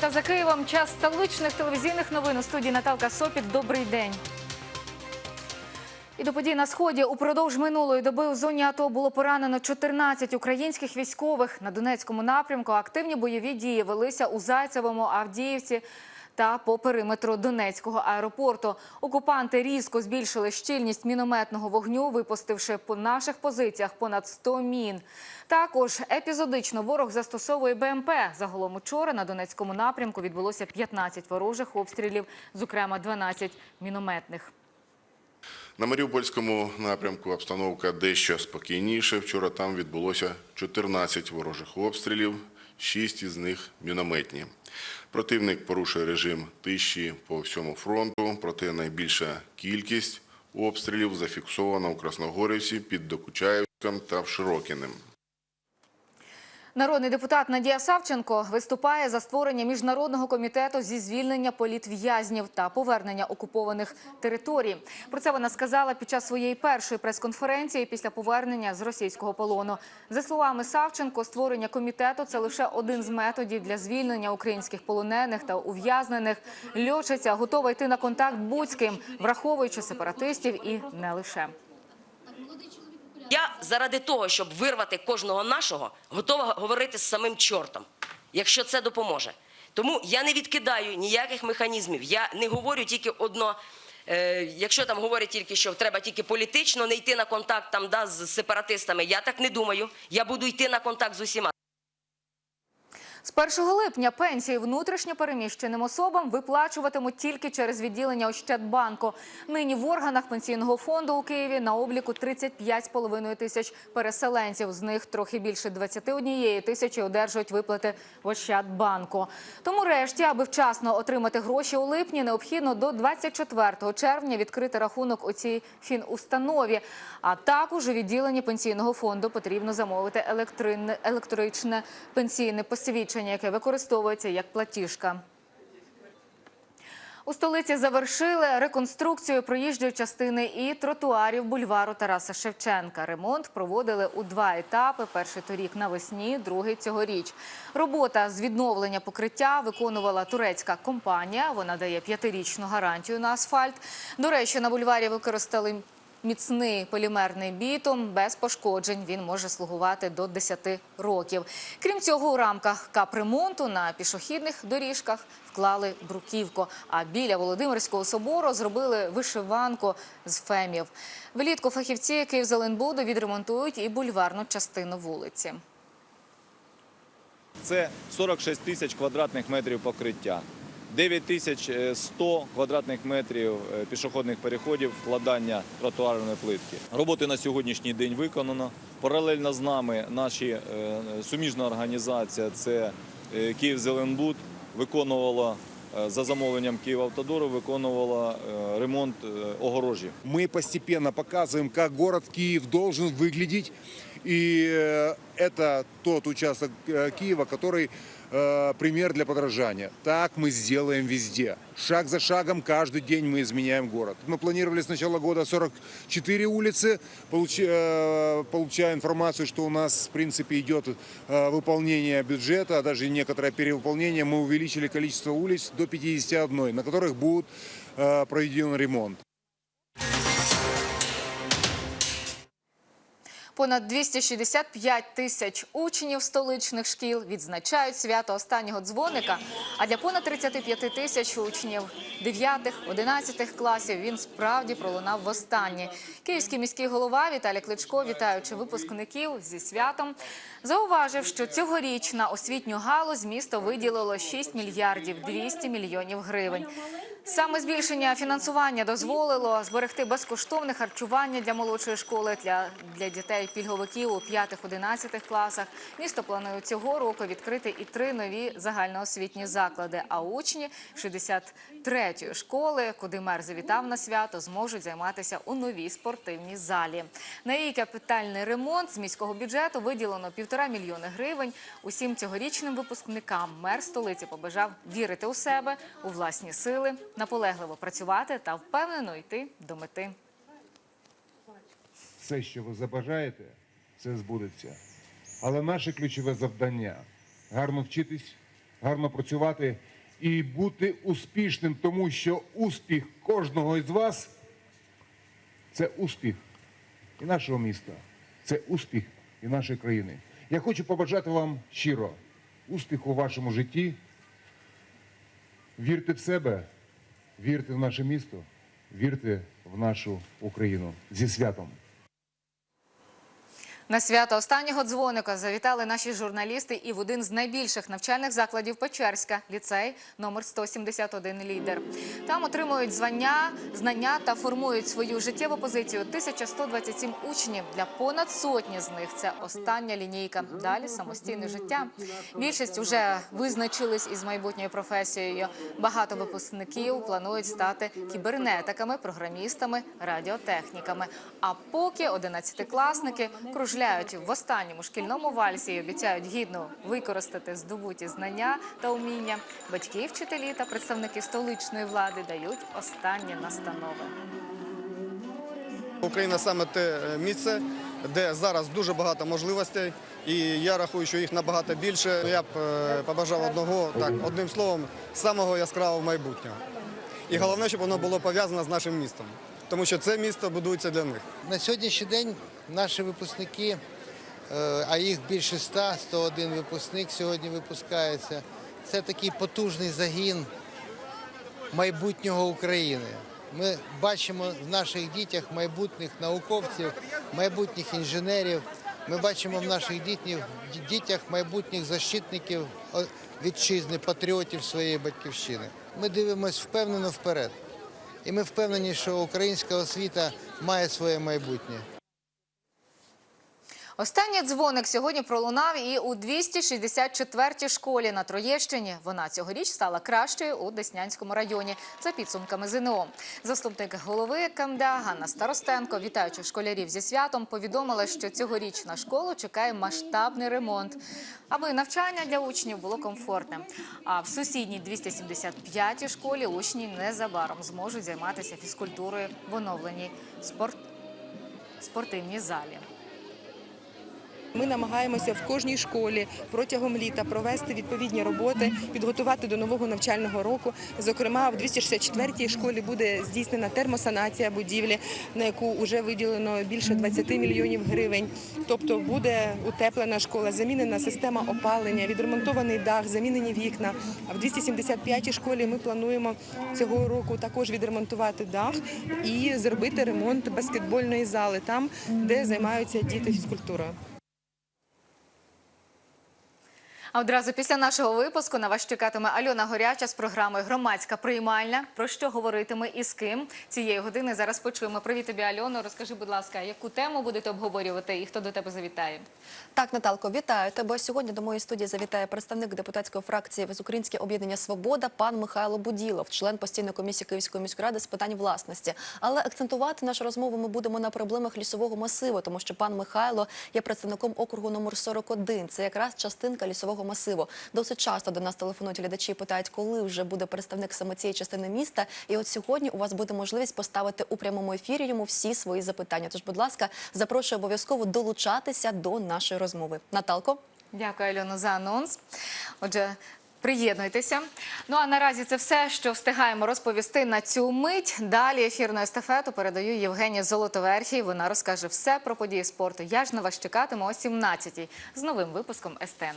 15 за Києвом. Час столичних телевізійних новин у студії Наталка Сопік. Добрий день. І до подій на сході упродовж минулої доби у зоні АТО було поранено 14 українських військових на Донецькому напрямку. Активні бойові дії велися у Зайцевому, Авдіївці та по периметру Донецького аеропорту. Окупанти різко збільшили щільність мінометного вогню, випустивши по наших позиціях понад 100 мін. Також епізодично ворог застосовує БМП. Загалом учора на Донецькому напрямку відбулося 15 ворожих обстрілів, зокрема 12 мінометних. На Маріупольському напрямку обстановка дещо спокійніше. Вчора там відбулося 14 ворожих обстрілів, 6 із них мінометні. Противник порушує режим тиші по всьому фронту, проте найбільша кількість обстрілів зафіксована у Красногорівці під Докучаєвськом та в Широкіним. Народний депутат Надія Савченко виступає за створення міжнародного комітету зі звільнення політв'язнів та повернення окупованих територій. Про це вона сказала під час своєї першої прес-конференції після повернення з російського полону. За словами Савченко, створення комітету це лише один з методів для звільнення українських полонених та ув'язнених. Льочиця готова йти на контакт будь-ким, враховуючи сепаратистів і не лише. Я заради того, щоб вирвати кожного нашого, готова говорити з самим чортом, якщо це допоможе. Тому я не відкидаю ніяких механізмів. Я не говорю тільки одно. Е, якщо там говорять тільки, що треба тільки політично не йти на контакт там да, з сепаратистами, я так не думаю. Я буду йти на контакт з усіма. З 1 липня пенсії внутрішньо переміщеним особам виплачуватимуть тільки через відділення Ощадбанку. Нині в органах пенсійного фонду у Києві на обліку 35,5 тисяч переселенців. З них трохи більше 21 тисячі одержують виплати в Ощадбанку. Тому решті, аби вчасно отримати гроші у липні, необхідно до 24 червня відкрити рахунок у цій фінустанові. А також у відділенні пенсійного фонду потрібно замовити електричне пенсійне посвідчення, яке використовується як платіжка. У столиці завершили реконструкцію проїжджої частини і тротуарів бульвару Тараса Шевченка. Ремонт проводили у два етапи: перший торік навесні, другий цьогоріч. Робота з відновлення покриття виконувала турецька компанія. Вона дає п'ятирічну гарантію на асфальт. До речі, на бульварі використали Міцний полімерний бітум без пошкоджень. Він може слугувати до 10 років. Крім цього, у рамках капремонту на пішохідних доріжках вклали бруківку. А біля Володимирського собору зробили вишиванку з фемів. Влітку фахівці Київзеленбуду відремонтують і бульварну частину вулиці. Це 46 тисяч квадратних метрів покриття, 9 тисяч 100 квадратних метрів е, пішохідних переходів вкладання тротуарної плитки. Роботи на сьогоднішній день виконано. Паралельно з нами наші е, суміжна організація це е, «Київзеленбуд» виконувала е, за замовленням «Київавтодору» виконувала е, ремонт е, огорожі. Мы постепенно показываем, как город Киев должен выглядеть. И э, это тот участок э, Киева, который э, пример для подражания. Так мы сделаем везде. Шаг за шагом каждый день мы изменяем город. Мы планировали с начала года 44 улицы. Получ- э, Получая информацию, что у нас, в принципе, идет э, выполнение бюджета, а даже некоторое перевыполнение, мы увеличили количество улиц до 51, на которых будет э, проведен ремонт. Понад 265 тисяч учнів столичних шкіл відзначають свято останнього дзвоника. А для понад 35 тисяч учнів 9-11 класів він справді пролунав востаннє. Київський міський голова Віталій Кличко, вітаючи випускників зі святом, зауважив, що цьогоріч на освітню галузь місто виділило 6 мільярдів 200 мільйонів гривень. Саме збільшення фінансування дозволило зберегти безкоштовне харчування для молодшої школи для, для дітей-пільговиків у 5-11 класах. Місто планує цього року відкрити і три нові загальноосвітні заклади. А учні 63-ї школи, куди мер завітав на свято, зможуть займатися у новій спортивній залі. На її капітальний ремонт з міського бюджету виділено півтора мільйони гривень. Усім цьогорічним випускникам мер столиці побажав вірити у себе, у власні сили, наполегливо працювати та впевнено йти до мети. все, що ви забажаєте, це збудеться. Але наше ключове завдання гарно вчитись, гарно працювати і бути успішним, тому що успіх кожного із вас це успіх і нашого міста, це успіх і нашої країни. Я хочу побажати вам щиро успіху у вашому житті. Вірте в себе, вірте в наше місто, вірте в нашу Україну зі святом. На свято останнього дзвоника завітали наші журналісти і в один з найбільших навчальних закладів Печерська – ліцей номер 171 «Лідер». Там отримують звання, знання та формують свою життєву позицію 1127 учнів. Для понад сотні з них це остання лінійка. Далі самостійне життя. Більшість вже визначились із майбутньою професією. Багато випускників планують стати кібернетиками, програмістами, радіотехніками. А поки одинадцятикласники кружляють в останньому шкільному вальсі і обіцяють гідно використати здобуті знання та уміння. Батьки, вчителі та представники столичної влади дають останні настанови. Україна саме те е, місце, де зараз дуже багато можливостей, і я рахую, що їх набагато більше. Я б е, побажав одного, так, одним словом, самого яскравого майбутнього. І головне, щоб воно було пов'язане з нашим містом, тому що це місто будується для них. На сьогоднішній день наші випускники, е, а їх більше 100, 101 випускник сьогодні випускається. Це такий потужний загін майбутнього України. Ми бачимо в наших дітях майбутніх науковців, майбутніх інженерів. Ми бачимо в наших дітях майбутніх защитників вітчизни, патріотів своєї батьківщини. Ми дивимося впевнено вперед. І ми впевнені, що українська освіта має своє майбутнє. Останній дзвоник сьогодні пролунав і у 264-й школі на Троєщині. Вона цьогоріч стала кращою у Деснянському районі за підсумками ЗНО. Заступник голови КМДА Ганна Старостенко, вітаючи школярів зі святом, повідомила, що цьогоріч на школу чекає масштабний ремонт, аби навчання для учнів було комфортним. А в сусідній 275-й школі учні незабаром зможуть займатися фізкультурою в оновленій спорт... спортивній залі. Ми намагаємося в кожній школі протягом літа провести відповідні роботи, підготувати до нового навчального року. Зокрема, в 264-й школі буде здійснена термосанація будівлі, на яку вже виділено більше 20 мільйонів гривень. Тобто буде утеплена школа, замінена система опалення, відремонтований дах, замінені вікна. А в 275-й школі ми плануємо цього року також відремонтувати дах і зробити ремонт баскетбольної зали там, де займаються діти фізкультурою. А одразу після нашого випуску на вас чекатиме Альона Горяча з програмою Громадська приймальня. Про що говоритиме і з ким цієї години зараз почуємо. Привіт тобі, Альоно. Розкажи, будь ласка, яку тему будете обговорювати і хто до тебе завітає? Так, Наталко, вітаю тебе. Сьогодні до моєї студії завітає представник депутатської фракції Всеукраїнське об'єднання Свобода, пан Михайло Буділов, член постійної комісії Київської міської ради з питань власності. Але акцентувати нашу розмову ми будемо на проблемах лісового масиву, тому що пан Михайло є представником округу номер 41. Це якраз частинка лісового масиву. Досить часто до нас телефонують глядачі і питають, коли вже буде представник саме цієї частини міста. І от сьогодні у вас буде можливість поставити у прямому ефірі йому всі свої запитання. Тож, будь ласка, запрошую обов'язково долучатися до нашої розмови. Наталко. Дякую, Альоно, за анонс. Отже. Приєднуйтеся. Ну а наразі це все, що встигаємо розповісти на цю мить. Далі ефірну естафету передаю Євгенії Золотоверхій. Вона розкаже все про події спорту. Я ж на вас чекатиму о 17-й з новим випуском СТН.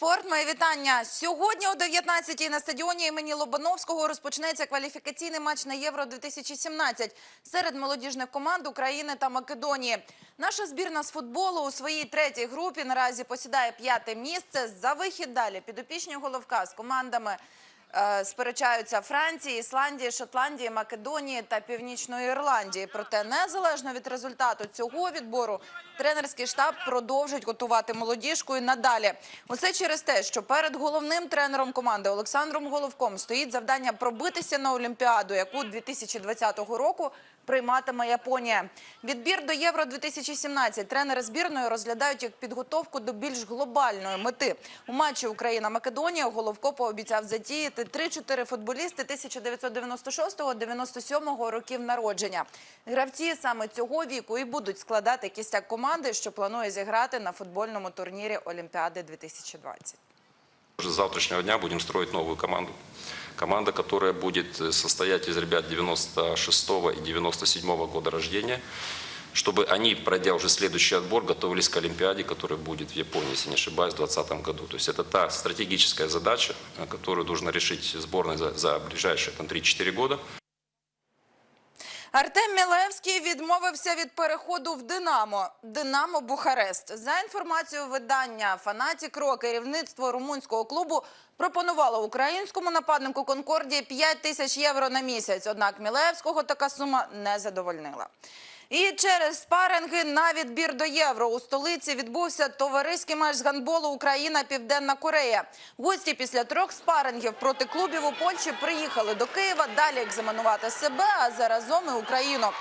спорт. Моє вітання. Сьогодні о 19-й на стадіоні імені Лобановського розпочнеться кваліфікаційний матч на Євро 2017 серед молодіжних команд України та Македонії. Наша збірна з футболу у своїй третій групі наразі посідає п'яте місце. За вихід далі підопічні головка з командами. е, Сперечаються Франції, Ісландії, Шотландії, Македонії та Північної Ірландії. Проте незалежно від результату цього відбору тренерський штаб продовжить готувати молодіжку і надалі. Усе через те, що перед головним тренером команди Олександром Головком стоїть завдання пробитися на Олімпіаду, яку 2020 року прийматиме Японія. Відбір до Євро 2017 тренери збірної розглядають як підготовку до більш глобальної мети. У матчі Україна-Македонія Головко пообіцяв затіяти 3-4 футболісти 1996-97 років народження. Гравці саме цього віку і будуть складати кістяк команди, що планує зіграти на футбольному турнірі Олімпіади 2020. Уже с завтрашнего дня будем строить новую команду. Команда, которая будет э, состоять из ребят 96 и 97 года рождения, чтобы они, пройдя уже следующий отбор, готовились к Олимпиаде, которая будет в Японии, если не ошибаюсь, в 2020 году. То есть это та стратегическая задача, э, которую должна решить сборная за, за ближайшие там, 3-4 года. Артем Мілевський відмовився від переходу в Динамо. Динамо Бухарест. За інформацією видання «Фанатік.ро» керівництво румунського клубу пропонувало українському нападнику Конкордії 5 тисяч євро на місяць. Однак Мілевського така сума не задовольнила. І через спаринги на відбір до євро у столиці відбувся товариський матч з гандболу Україна Південна Корея. Гості після трьох спарингів проти клубів у Польщі приїхали до Києва далі екзаменувати себе, а заразом і українок.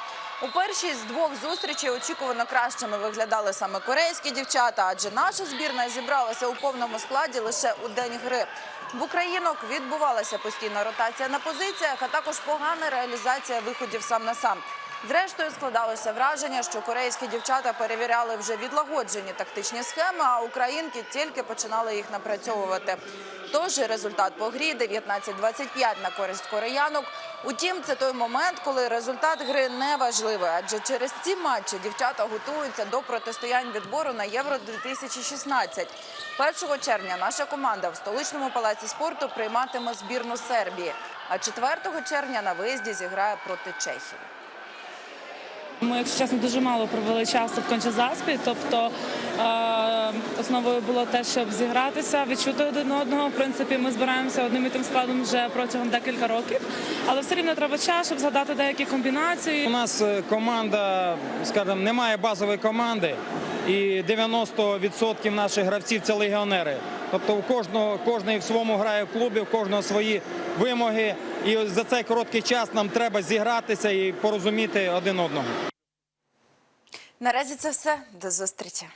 У першій з двох зустрічей очікувано кращими виглядали саме корейські дівчата, адже наша збірна зібралася у повному складі лише у день гри. В українок відбувалася постійна ротація на позиціях, а також погана реалізація виходів сам на сам. Зрештою, складалося враження, що корейські дівчата перевіряли вже відлагоджені тактичні схеми, а українки тільки починали їх напрацьовувати. Тож результат по грі 19-25 на користь кореянок. Утім, це той момент, коли результат гри не важливий, адже через ці матчі дівчата готуються до протистоянь відбору на Євро 2016. 1 червня наша команда в столичному палаці спорту прийматиме збірну Сербії, а 4 червня на виїзді зіграє проти Чехії. Ми, якщо чесно, дуже мало провели часу в кончезаспі. Тобто е, основою було те, щоб зігратися, відчути один одного. В принципі, ми збираємося одним і тим складом вже протягом декілька років, але все рівно треба час, щоб згадати деякі комбінації. У нас е, команда, скажімо, немає базової команди, і 90% наших гравців це легіонери. Тобто у кожного кожний в своєму грає в клубі, у кожного свої вимоги. І за цей короткий час нам треба зігратися і порозуміти один одного. Наразі це все. До зустрічі.